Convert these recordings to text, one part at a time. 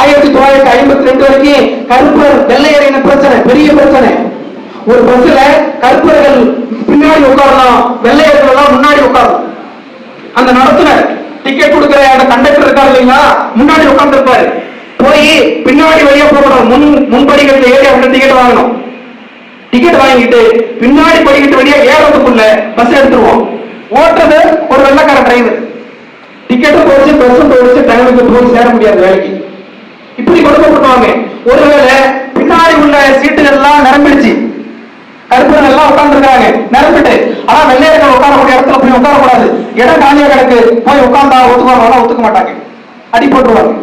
ஆயிரத்தி தொள்ளாயிரத்தி ஐம்பத்தி ரெண்டு வரைக்கும் கருப்பர் வெள்ளையரின பிரச்சனை பெரிய பிரச்சனை. ஒரு பஸ்ல கருப்பர்கள் பின்னாடி உட்காரலாம் வெள்ளையர்கள் எல்லாம் முன்னாடி உட்காரணும் அந்த நடத்துனர் டிக்கெட் கொடுக்கிற அந்த கண்டக்டர் இருக்காரு இல்லைங்களா? முன்னாடி உட்கார்ந்து இருப்பாரு போய் பின்னாடி வழியா போகணும். முன் முன்படிகள் ஏறி அவங்க டிக்கெட் வாங்கணும். டிக்கெட் வாங்கிட்டு பின்னாடி படிக்கிட்டு வழியா ஏறதுக்குள்ள பஸ் எடுத்துருவோம். ஓட்டுறது ஒரு வெள்ளக்கார டிரைவர் டிக்கெட்டும் போச்சு பஸ்ஸும் போயிடுச்சு டைமுக்கு போய் சேர முடியாது வேலைக்கு இப்படி ஒருவேளை பின்னாடி உள்ள சீட்டுகள் எல்லாம் நிரம்பிடுச்சு. கருப்பர்கள் எல்லாம் உட்கார்ந்துருக்காங்க நிரம்பிட்டு. ஆனா வெள்ளையர்கள் உட்காரக்கூடிய இடத்துல போய் உட்காரக்கூடாது. இடம் காலியா கிடக்கு. போய் உட்கார்ந்தா ஒத்துக்குவாங்க ஒத்துக்க மாட்டாங்க. அடி போட்டுருவாங்க.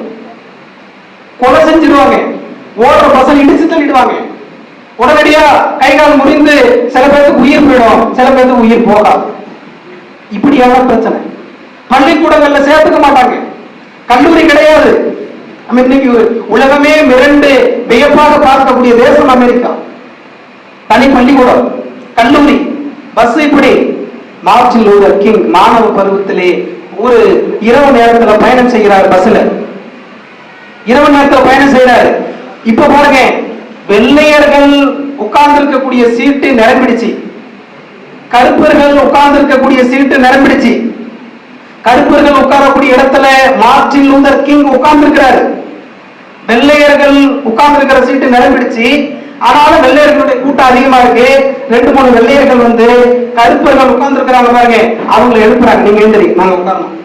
கொலை செஞ்சிருவாங்க. ஓடுற பசங்க இடிச்சு தள்ளிடுவாங்க. உடனடியா கை கால் முடிந்து சில பேருக்கு உயிர் போயிடும். சில பேருக்கு உயிர் போகாது. இப்படியான பிரச்சனை. பள்ளிக்கூடங்கள்ல சேர்த்துக்க மாட்டாங்க. கல்லூரி கிடையாது. நம்ம இன்னைக்கு உலகமே மிரண்டு வியப்பாக பார்க்கக்கூடிய தேசம் அமெரிக்கா. தனி பள்ளிக்கூடம் கல்லூரி பஸ் இப்படி மார்டின் லூதர் கிங் மாணவ பருவத்திலே ஒரு இரவு நேரத்துல பயணம் செய்கிறார் பஸ்ல இரவு நேரத்துல பயணம் செய்யறாரு இப்ப பாருங்க வெள்ளையர்கள் உட்கார்ந்து இருக்கக்கூடிய சீட்டு நிரம்பிடுச்சு. கருப்பர்கள் உட்கார்ந்து இருக்கக்கூடிய சீட்டு நிரம்பிடுச்சு. கருப்பர்கள் உட்காரக்கூடிய இடத்துல மார்டின் லூதர் கிங் உட்கார்ந்து இருக்கிறாரு வெள்ளையர்கள் உட்கார்ந்து இருக்கிற சீட்டு நிரம்பிடுச்சு ஆனாலும் வெள்ளையர்களுடைய கூட்டம் அதிகமா இருக்கு. ரெண்டு மூணு வெள்ளையர்கள் வந்து கருப்பர்கள் உட்கார்ந்து இருக்கிறாங்க பாருங்க. அவங்களை எழுப்புறாங்க. நீங்க எழுந்திரி நாங்க உட்காரணும்.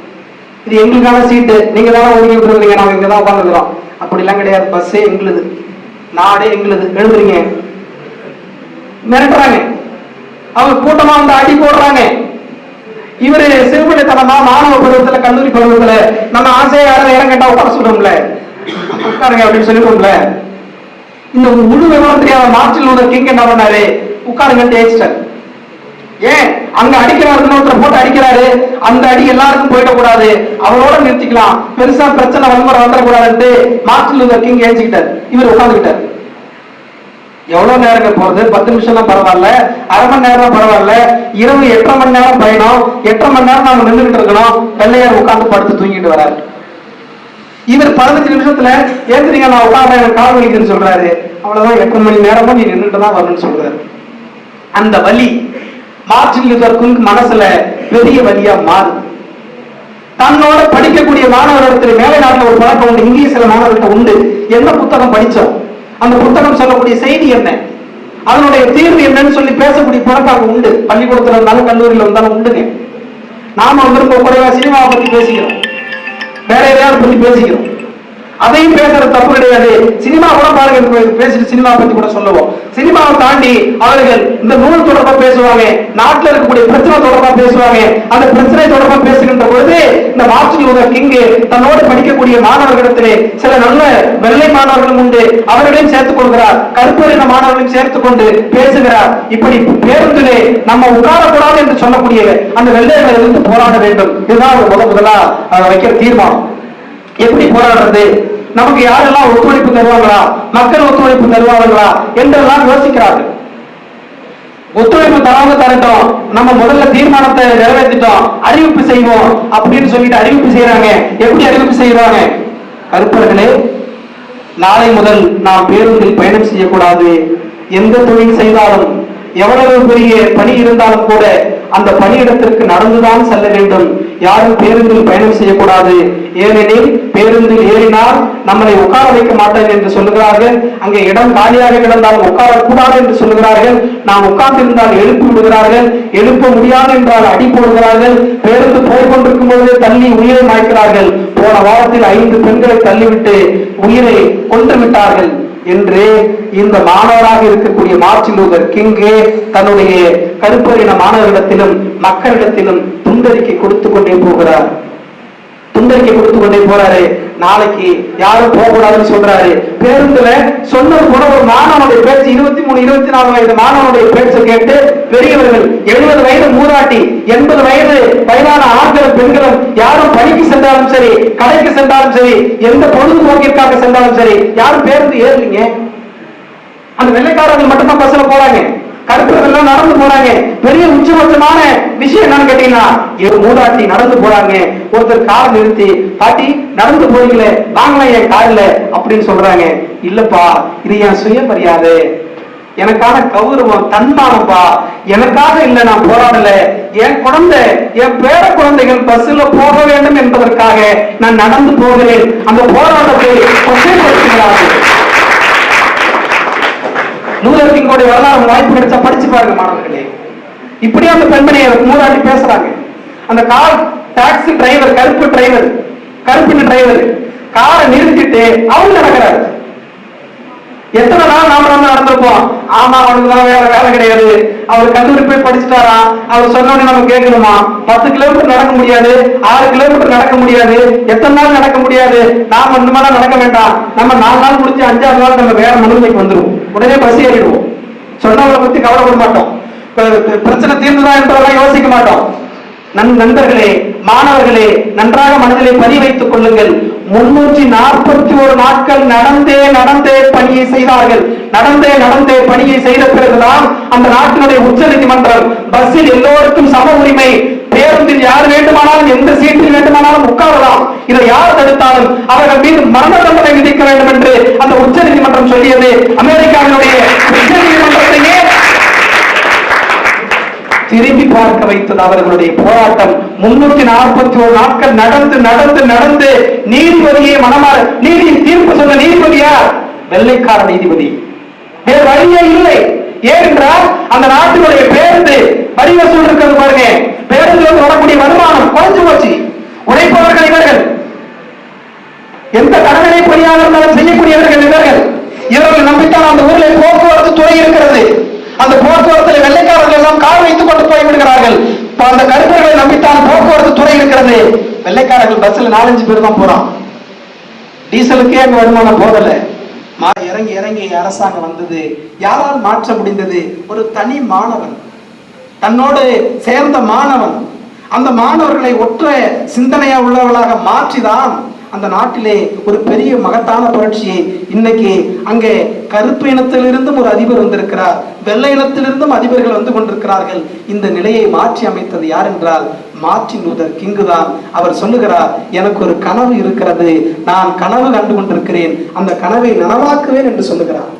இது எங்களுக்கான சீட்டு நீங்க தானே ஒதுக்கி விட்டுருக்கீங்க நாங்க இங்க தான் உட்காந்துக்கிறோம் அப்படிலாம் கிடையாது. பஸ்ஸே எங்களுது. நாடே எங்களுது. எழுதுறீங்க மிரட்டுறாங்க. அவங்க கூட்டமா வந்து அடி போடுறாங்க. இவரு சிறுபடித்தனமா மாணவ பருவத்துல கல்லூரி பருவத்துல நம்ம ஆசையா யாரும் நேரம் கேட்டா உட்கார சொல்றோம்ல உட்காருங்க அப்படின்னு சொல்லிடுவோம்ல இந்த முழு விவரம் தெரியாத மார்டின் லூதர் கிங் என்ன பண்ணாரு? உட்காருங்க ஏச்சிட்டார் ஏன்? அங்க அடிக்கிறாரு இன்னொருத்தர் போட்டு அடிக்கிறாரு. அந்த அடி எல்லாருக்கும் போயிடக்கூடாது. அவரோட நிறுத்திக்கலாம். பெருசா பிரச்சனை வன்முறை வந்துடக்கூடாதுன்ட்டு மார்டின் லூதர் கிங் ஏஞ்சிக்கிட்டார். இவர் உட்காந்துக்கிட்டார் எவ்வளவு நேரங்க போறது? பத்து நிமிஷம் பரவாயில்ல. அரை மணி நேரம் தான் பரவாயில்ல. இரவு எட்டரை மணி நேரம் பயணம். எட்டரை மணி நேரம் நாங்க நின்றுகிட்டு இருக்கணும். வெள்ளையார் உட்காந்து படுத்து தூங்கிட்டு வராரு. இவர் பதினஞ்சு நிமிஷத்துல ஏத்துறீங்க நான் உட்கார்றேன் எனக்கு கால் வலிக்குன்னு சொல்றாரு. அவ்வளவுதான் எட்டு மணி நேரமும் நீ நின்றுட்டு தான் வரணும்னு சொல்றாரு. அந்த வலி மார்டின் லூதர் கிங் மனசுல பெரிய வலியா மாறும் தன்னோட படிக்கக்கூடிய மாணவர்களிடத்தில் மேலை நாட்டில் ஒரு பழக்கம் உண்டு இங்கிலீஷ்ல மாணவர்கிட்ட உண்டு. என்ன புத்தகம் படிச்சோம்? அந்த புத்தகம் சொல்லக்கூடிய செய்தி என்ன? அதனுடைய தீர்வு என்னன்னு சொல்லி பேசக்கூடிய பழக்கம் உண்டு. பள்ளிக்கூடத்துல இருந்தாலும் கல்லூரியில் இருந்தாலும் உண்டுங்க. நாம விரும்ப குறைவா சினிமாவை பத்தி பேசிக்கிறோம். வேற எதையாவது பத்தி பேசிக்கிறோம். அதையும் பேசுறது தப்பு கிடையாது. சினிமா கூட பாருங்க பேசிட்டு சினிமா பத்தி கூட சொல்லுவோம். சினிமாவை தாண்டி அவர்கள் இந்த நூல் தொடர்பா பேசுவாங்க நாட்டில் இருக்கக்கூடிய பிரச்சனை தொடர்பா பேசுவாங்க அந்த பிரச்சனை தொடர்பா பேசுகின்ற பொழுது இந்த மார்டின் லூதர் தன்னோடு படிக்கக்கூடிய மாணவர்களிடத்திலே சில நல்ல வெள்ளை மாணவர்களும் உண்டு. அவர்களையும் சேர்த்துக் கொள்கிறார். கருப்பரின மாணவர்களையும் சேர்த்துக் கொண்டு பேசுகிறார். இப்படி பேருந்திலே நம்ம உட்காரக்கூடாது என்று சொல்லக்கூடிய அந்த வெள்ளையர்களை போராட வேண்டும். இதுதான் முதல் முதலா வைக்கிற தீர்மானம். எப்படி போராடுறது? நமக்கு யாரெல்லாம் ஒத்துழைப்பு தருவாங்களா மக்கள் ஒத்துழைப்பு தருவாங்களா என்றெல்லாம் யோசிக்கிறார்கள். ஒத்துழைப்பு தராம தரட்டும். நம்ம முதல்ல தீர்மானத்தை நிறைவேற்றிட்டோம். அறிவிப்பு செய்வோம் அப்படின்னு சொல்லிட்டு அறிவிப்பு செய்யறாங்க எப்படி அறிவிப்பு செய்யறாங்க கருப்பர்களே நாளை முதல் நாம் பேருந்தில் பயணம் செய்யக்கூடாது. எந்த தொழில் செய்தாலும் எவ்வளவு பெரிய பணி இருந்தாலும் கூட அந்த பணியிடத்திற்கு நடந்துதான் செல்ல வேண்டும். யாரும் பேருந்தில் பயணம் செய்யக்கூடாது. ஏனெனில் பேருந்தில் ஏறினால் நம்மளை உட்கார வைக்க மாட்டேன் என்று சொல்லுகிறார்கள். அங்கே இடம் காலியாக கிடந்தால் உட்காரக்கூடாது என்று சொல்லுகிறார்கள். நாம் உட்கார்ந்திருந்தால் எழுப்பி விடுகிறார்கள். எழுப்ப முடியாது என்றால் அடி போடுகிறார்கள். பேருந்து போய்கொண்டிருக்கும் பொழுது தள்ளி உயிரை மாய்க்கிறார்கள் போன வாரத்தில் ஐந்து பெண்களை தள்ளிவிட்டு உயிரை கொன்று விட்டார்கள். என்று இந்த மாணவராக இருக்கக்கூடிய மார்ட்டின் லூதர் கிங்கு தன்னுடைய கருப்பறின மாணவர்களிடத்திலும் மக்களிடத்திலும் துண்டறிக்கை கொடுத்து கொண்டே போகிறார். துண்டறிக்கை கொடுத்து கொண்டே போறாரு. நாளைக்கு யாரும் போகக்கூடாதுன்னு சொல்றாரு. பேருந்துல சொன்னது கூட ஒரு மாணவனுடைய பேச்சு இருபத்தி மூணு இருபத்தி நாலு வயது மாணவனுடைய பேச்சை கேட்டு பெரியவர்கள் எழுபது வயது மூதாட்டி எண்பது வயது வயதான ஆண்களும் பெண்களும் யாரும் பணிக்கு சென்றாலும் சரி கடைக்கு சென்றாலும் சரி எந்த பொழுதுபோக்கிற்காக சென்றாலும் சரி யாரும் பேருந்து ஏறலீங்க. அந்த வெள்ளைக்காரர்கள் மட்டும்தான் பஸ்ல போறாங்க. கருப்பர்கள் நடந்து போறாங்க. பெரிய உச்சபட்சமான விஷயம் என்னன்னு கேட்டீங்கன்னா ஒரு மூதாட்டி நடந்து போறாங்க. ஒருத்தர் கார் நிறுத்தி பாட்டி நடந்து போறீங்களே வாங்கலாம் என் கார்ல அப்படின்னு சொல்றாங்க. இல்லப்பா இது என் சுயமரியாதை. எனக்கான கௌரவம் தன்மானப்பா. எனக்காக இல்ல நான் போராடல. என் குழந்தை என் பேர குழந்தைகள் பஸ்ல போக வேண்டும் என்பதற்காக நான் நடந்து போகிறேன். அந்த போராட்டத்தை நூலகத்தினுடைய வரலாறு வாய்ப்பு கிடைச்சா படிச்சு பாருங்க மாணவர்களே. இப்படி அந்த பெண்மணியை மூதாட்டி பேசுறாங்க. அந்த கார் டாக்ஸி டிரைவர் கருப்பு டிரைவர் கருப்பு டிரைவர் காரை நிறுத்திட்டு அவங்க நடக்கிறாரு. எத்தனை நாள் நாம நம்ம நடந்திருப்போம்? ஆமா அவனுக்கு தான் வேற வேலை கிடையாது. அவர் கல்லூரி போய் படிச்சுட்டாரா? அவர் சொன்ன நம்ம கேட்கணுமா? பத்து கிலோமீட்டர் நடக்க முடியாது ஆறு கிலோமீட்டர் நடக்க முடியாது எத்தனை நாள் நடக்க முடியாது? நாம இந்த மாதிரி நடக்க வேண்டாம். நம்ம நாலு நாள் முடிச்சு அஞ்சாறு நாள் நம்ம வேற மனுமைக்கு வந்துடும் உடனே பஸ் ஏறிடுவோம். சொன்னவங்களை பத்தி கவலைப்பட மாட்டோம். பிரச்சனை தீர்ந்துதான் என்பதெல்லாம் யோசிக்க மாட்டோம். நண்பர்களே மாணவர்களே நன்றாக மனதிலே பதிய வைத்துக் கொள்ளுங்கள். முன்னூற்றி நாற்பத்தி ஒரு நாட்கள் நடந்தே நடந்தே பணியை செய்தார்கள். நடந்தே நடந்தே பணியை செய்த பிறகுதான் அந்த நாட்டினுடைய உச்ச நீதிமன்றம் பஸ்ஸில் எல்லோருக்கும் சம உரிமை. பேருந்தில் யார் வேண்டுமானாலும் எந்த சீட்டில் வேண்டுமானாலும் உட்காரலாம். இதை யார் தடுத்தாலும் அவர்கள் மீது மரண தண்டனை விதிக்க வேண்டும் என்று அந்த உச்ச நீதிமன்றம் சொல்லியது. அமெரிக்காவினுடைய உச்ச நீதிமன்றத்தை திரும்பி பார்க்க வைத்தது அவர்களுடைய போராட்டம். முன்னூத்தி நாற்பத்தி ஒரு நாட்கள் நடந்து நடந்து நடந்து நீதிபதியை மனமாற நீதி தீர்ப்பு சொன்ன நீதிபதி யார்? வெள்ளைக்கார நீதிபதி. வேறு வழியே இல்லை. ஏனென்றால் அந்த நாட்டினுடைய பேருந்து வரி வசூல் இருக்கிறது பாருங்க. பேருந்து வரக்கூடிய வருமானம் குறைஞ்சு போச்சு. உழைப்பவர்கள் இவர்கள். எந்த கடற்கரை பணியாக செய்யக்கூடியவர்கள் இவர்கள். இவர்கள் நம்பித்தான் அந்த ஊரில் போக்குவரத்து துறை இருக்கிறது. அந்த போக்குவரத்தில் வெள்ளைக்காரர்கள் எல்லாம் கார் வைத்துக் கொண்டு போய் விடுகிறார்கள் இப்ப அந்த கருப்பர்களை நம்பித்தான் போக்குவரத்து துறை இருக்கிறது. வெள்ளைக்காரர்கள் பஸ்ல நாலஞ்சு பேர் தான் போறான். டீசலுக்கே அங்க வருமானம் போதல மா- இறங்கி இறங்கி அரசாங்கம் வந்தது. யாரால் மாற்ற முடிந்தது? ஒரு தனி மாணவன். தன்னோடு சேர்ந்த மாணவன். அந்த மாணவர்களை ஒற்ற சிந்தனையா உள்ளவர்களாக மாற்றிதான் அந்த நாட்டிலே ஒரு பெரிய மகத்தான புரட்சியை இன்னைக்கு அங்கே கருப்பு இனத்திலிருந்தும் ஒரு அதிபர் வந்திருக்கிறார். வெள்ளை இனத்திலிருந்தும் அதிபர்கள் வந்து கொண்டிருக்கிறார்கள். இந்த நிலையை மாற்றி அமைத்தது யார் என்றால் மார்டின் லூதர் கிங்கு தான். அவர் சொல்லுகிறார் எனக்கு ஒரு கனவு இருக்கிறது. நான் கனவு கண்டு கொண்டிருக்கிறேன். அந்த கனவை நனவாக்குவேன் என்று சொல்லுகிறார்.